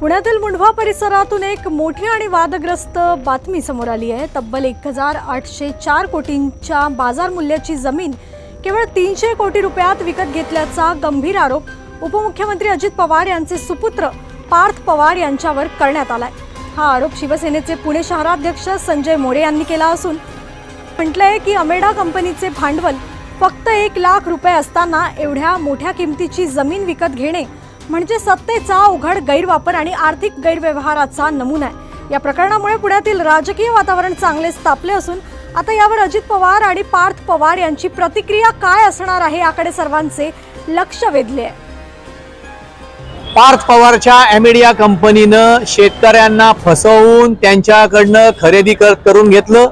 पुण्यातील मुंढवा परिसरातून एक मोठी आणि वादग्रस्त बातमी समोर आली आहे. तब्बल एक हजार आठशे चार कोटींच्या बाजार मूल्याची जमीन केवळ तीनशे कोटी रुपयात विकत घेतल्याचा गंभीर आरोप उपमुख्यमंत्री अजित पवार यांचे सुपुत्र पार्थ पवार यांच्यावर करण्यात आलाय. हा आरोप शिवसेनेचे पुणे शहराध्यक्ष संजय मोरे यांनी केला असून म्हटलंय की अमेडा कंपनीचे भांडवल फक्त एक लाख रुपये असताना एवढ्या मोठ्या किमतीची जमीन विकत घेणे म्हणजे सत्तेचा उघड गैरवापर आणि आर्थिक गैरव्यवहाराचा नमुना आहे. या प्रकरणामुळे पुण्यातील राजकीय वातावरण चांगलेच तापले असून आता यावर अजित पवार आणि पार्थ पवार यांची प्रतिक्रिया काय असणार आहे याकडे सर्वांचे लक्ष वेधले आहे. पार्थ पवारच्या ॲमेडिया कंपनीनं शेतकऱ्यांना फसवून त्यांच्याकडनं खरेदी कर करून घेतलं.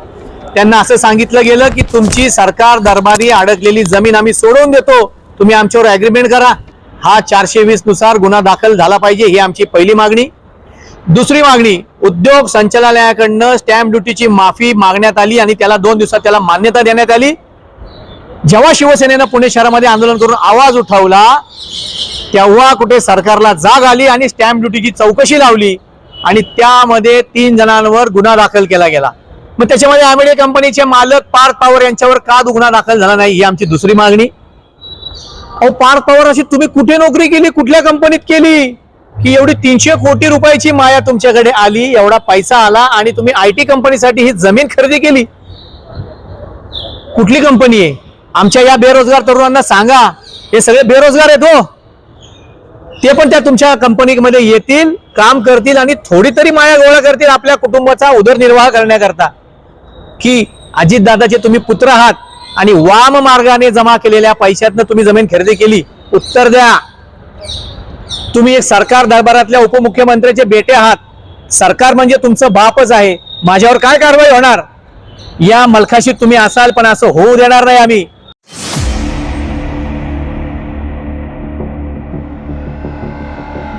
त्यांना असं सांगितलं गेलं की तुमची सरकार दरबारी अडकलेली जमीन आम्ही सोडवून देतो. तुम्ही आमच्यावर ॲग्रीमेंट करा. हा चारशे वीसनुसार गुन्हा दाखल झाला पाहिजे ही आमची पहिली मागणी. दुसरी मागणी उद्योग संचालनालयाकडनं स्टॅम्प ड्युटीची माफी मागण्यात आली आणि त्याला दोन दिवसात त्याला मान्यता देण्यात आली. जेव्हा शिवसेनेनं पुणे शहरामध्ये आंदोलन करून आवाज उठवला तेव्हा कुठे सरकारला जाग आली आणि स्टॅम्प ड्युटीची चौकशी लावली आणि त्यामध्ये तीन जणांवर गुन्हा दाखल केला गेला. मग त्याच्यामध्ये आमेडे कंपनीचे मालक पार्थ पवार यांच्यावर का गुन्हा दाखल झाला नाही ही आमची दुसरी मागणी. अहो पार पवार अशी तुम्ही कुठे नोकरी केली? कुठल्या कंपनीत केली? की एवढी तीनशे कोटी रुपयाची माया तुमच्याकडे आली एवढा पैसा आला आणि तुम्ही आय टी कंपनीसाठी ही जमीन खरेदी केली? कुठली कंपनी आहे? आमच्या या बेरोजगार तरुणांना सांगा. हे सगळे बेरोजगार आहेत हो. ते पण त्या तुमच्या कंपनीमध्ये येतील काम करतील आणि थोडी तरी माया गोळा करतील आपल्या कुटुंबाचा उदरनिर्वाह करण्याकरता. की अजितदादाचे तुम्ही पुत्र आहात. आणि वाम मार्गाने जमा केलेल्या पैशातनं तुम्ही जमीन खरेदी केली उत्तर द्या. तुम्ही एक सरकार दरबारातल्या उपमुख्यमंत्र्याचे बेटे आहात. सरकार म्हणजे तुमचं बापच आहे. माझ्यावर काय कारवाई होणार? या मलखाशी तुम्ही असाल पण असं होऊ देणार नाही आम्ही.